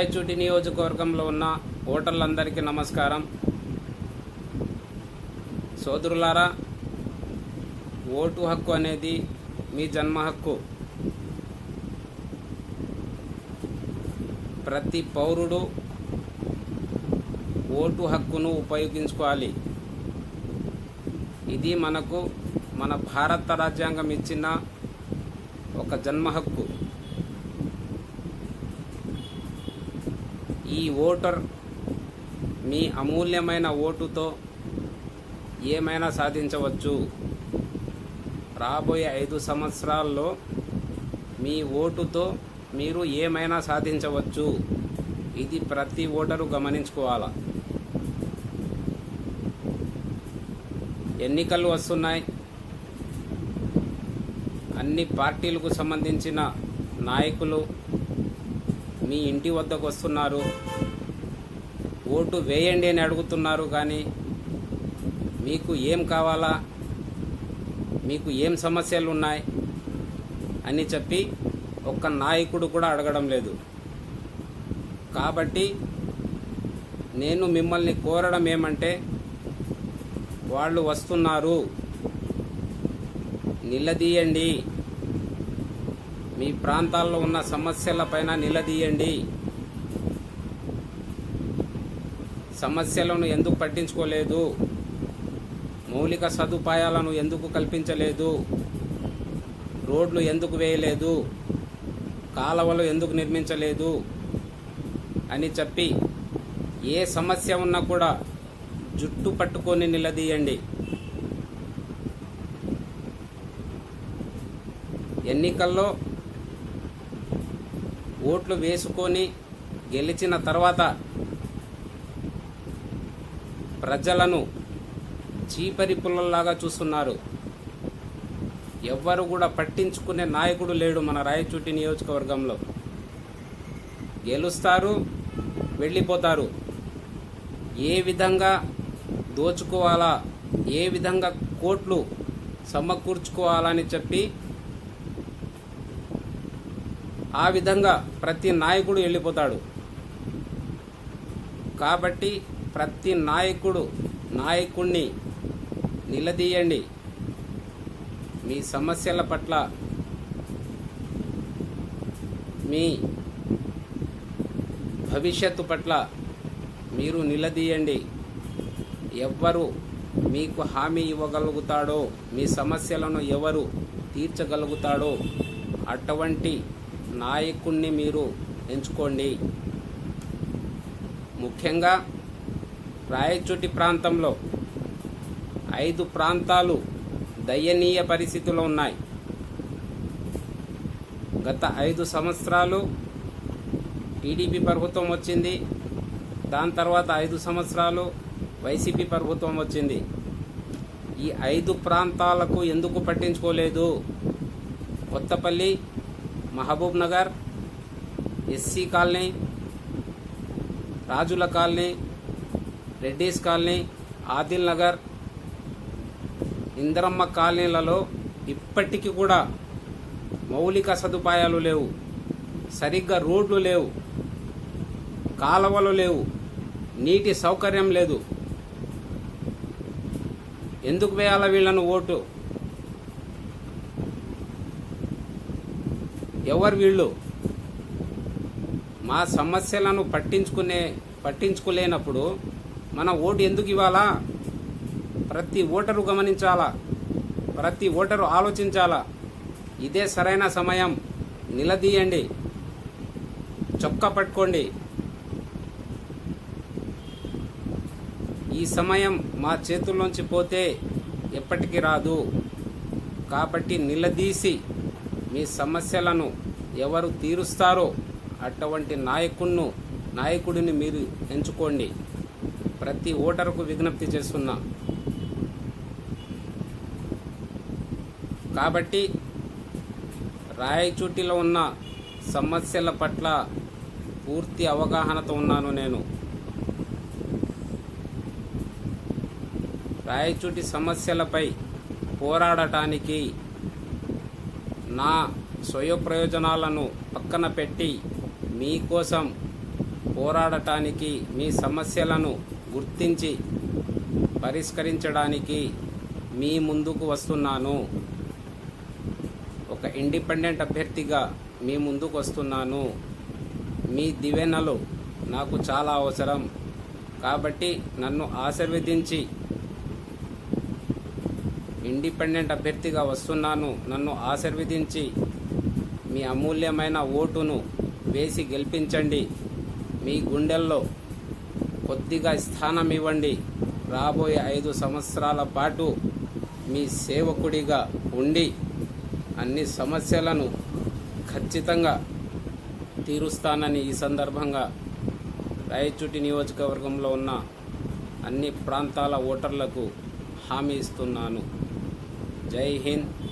రాయచూటి నియోజకవర్గంలో ఉన్న ఓటర్లందరికీ నమస్కారం. సోదరులారా ఓటు హక్కు అనేది మీ జన్మ హక్కు. ప్రతి పౌరుడు ఓటు హక్కును ఉపయోగించుకోవాలి. ఇది మనకు మన భారత రాజ్యాంగం ఇచ్చిన ఒక జన్మ హక్కు. ఈ ఓటర్ మీ అమూల్యమైన ఓటుతో ఏమైనా సాధించవచ్చు. రాబోయే ఐదు సంవత్సరాల్లో మీ ఓటుతో మీరు ఏమైనా సాధించవచ్చు. ఇది ప్రతి ఓటరు గమనించుకోవాలా? ఎన్నికలు వస్తున్నాయి. అన్ని పార్టీలకు సంబంధించిన నాయకులు మీ ఇంటి వద్దకు వస్తున్నారు. ఓటు వేయండి అని అడుగుతున్నారు కానీ మీకు ఏం కావాలా? మీకు ఏం సమస్యలు ఉన్నాయి అని చెప్పి ఒక్క నాయకుడు కూడా అడగడం లేదు. కాబట్టి నేను మిమ్మల్ని కోరడం ఏమంటే వాళ్ళు వస్తున్నారు. నిలదీయండి. మీ ప్రాంతాల్లో ఉన్న సమస్యలపైన నిలదీయండి. సమస్యలను ఎందుకు పట్టించుకోలేదు? మౌలిక సదుపాయాలను ఎందుకు కల్పించలేదు? రోడ్లు ఎందుకు వేయలేదు? కాలువలు ఎందుకు నిర్మించలేదు? అని చెప్పి ఏ సమస్య ఉన్నా కూడా జుట్టు పట్టుకొని నిలదీయండి. ఎన్నికల్లో ఓట్లు వేసుకొని గెలిచిన తర్వాత ప్రజలను చీపరి పుల్లల్లాగా చూస్తున్నారు. ఎవ్వరు కూడా పట్టించుకునే నాయకుడు లేడు మన రాయచూటి నియోజకవర్గంలో. గెలుస్తారు వెళ్ళిపోతారు. ఏ విధంగా దోచుకోవాలా ఏ విధంగా కోట్లు సమకూర్చుకోవాలని చెప్పి ఆ విధంగా ప్రతి నాయకుడు వెళ్ళిపోతాడు. కాబట్టి ప్రతి నాయకుడు నాయకుణ్ణి నిలదీయండి. మీ సమస్యల పట్ల మీ భవిష్యత్తు పట్ల మీరు నిలదీయండి. ఎవ్వరు మీకు హామీ ఇవ్వగలుగుతాడో మీ సమస్యలను ఎవరు తీర్చగలుగుతాడో అటువంటి నాయకుణ్ణి మీరు ఎంచుకోండి. ముఖ్యంగా రాయచోటి ప్రాంతంలో ఐదు ప్రాంతాలు దయనీయ పరిస్థితులు ఉన్నాయి. గత ఐదు సంవత్సరాలు టీడీపీ ప్రభుత్వం వచ్చింది. దాని తర్వాత ఐదు సంవత్సరాలు వైసీపీ ప్రభుత్వం వచ్చింది. ఈ ఐదు ప్రాంతాలకు ఎందుకు పట్టించుకోలేదు? కొత్తపల్లి మహబూబ్ నగర్ ఎస్సీ కాలనీ రాజుల కాలనీ రెడ్డీస్ కాలనీ ఆదిల్ నగర్ ఇందరమ్మ కాలనీలలో ఇప్పటికీ కూడా మౌలిక సదుపాయాలు లేవు సరిగ్గా రోడ్లు లేవు కాలువలు లేవు నీటి సౌకర్యం లేదు. ఎందుకు వేయాల వీళ్ళను ఓటు? ఎవరు వీళ్ళు? మా సమస్యలను పట్టించుకునే పట్టించుకోలేనప్పుడు మన ఓటు ఎందుకు ఇవ్వాలా? ప్రతి ఓటరు గమనించాలా? ప్రతి ఓటరు ఆలోచించాలా? ఇదే సరైన సమయం. నిలదీయండి. చొక్కా పట్టుకోండి. ఈ సమయం మా చేతుల్లోంచి పోతే ఎప్పటికీ రాదు. కాబట్టి నిలదీసి మీ సమస్యలను ఎవరు తీరుస్తారో అటువంటి నాయకుణ్ణు నాయకుడిని మీరు ఎంచుకోండి. ప్రతి ఓటరుకు విజ్ఞప్తి చేస్తున్నా. కాబట్టి రాయచూటిలో ఉన్న సమస్యల పట్ల పూర్తి అవగాహనతో ఉన్నాను నేను. రాయచూటి సమస్యలపై పోరాడటానికి నా స్వయ ప్రయోజనాలను పక్కన పెట్టి మీకోసం పోరాడటానికి మీ సమస్యలను గుర్తించి పరిష్కరించడానికి మీ ముందుకు వస్తున్నాను. ఒక ఇండిపెండెంట్ అభ్యర్థిగా మీ ముందుకు వస్తున్నాను. మీ దివెనలు నాకు చాలా అవసరం. కాబట్టి నన్ను ఆశీర్వదించి ఇండిపెండెంట్ అభ్యర్థిగా వస్తున్నాను. నన్ను ఆశీర్వదించి మీ అమూల్యమైన ఓటును వేసి గెలిపించండి. మీ గుండెల్లో కొద్దిగా స్థానం ఇవ్వండి. రాబోయే ఐదు సంవత్సరాల పాటు మీ సేవకుడిగా ఉండి అన్ని సమస్యలను ఖచ్చితంగా తీరుస్తానని ఈ సందర్భంగా రాయచూటి నియోజకవర్గంలో ఉన్న అన్ని ప్రాంతాల ఓటర్లకు హామీ ఇస్తున్నాను. 在隐。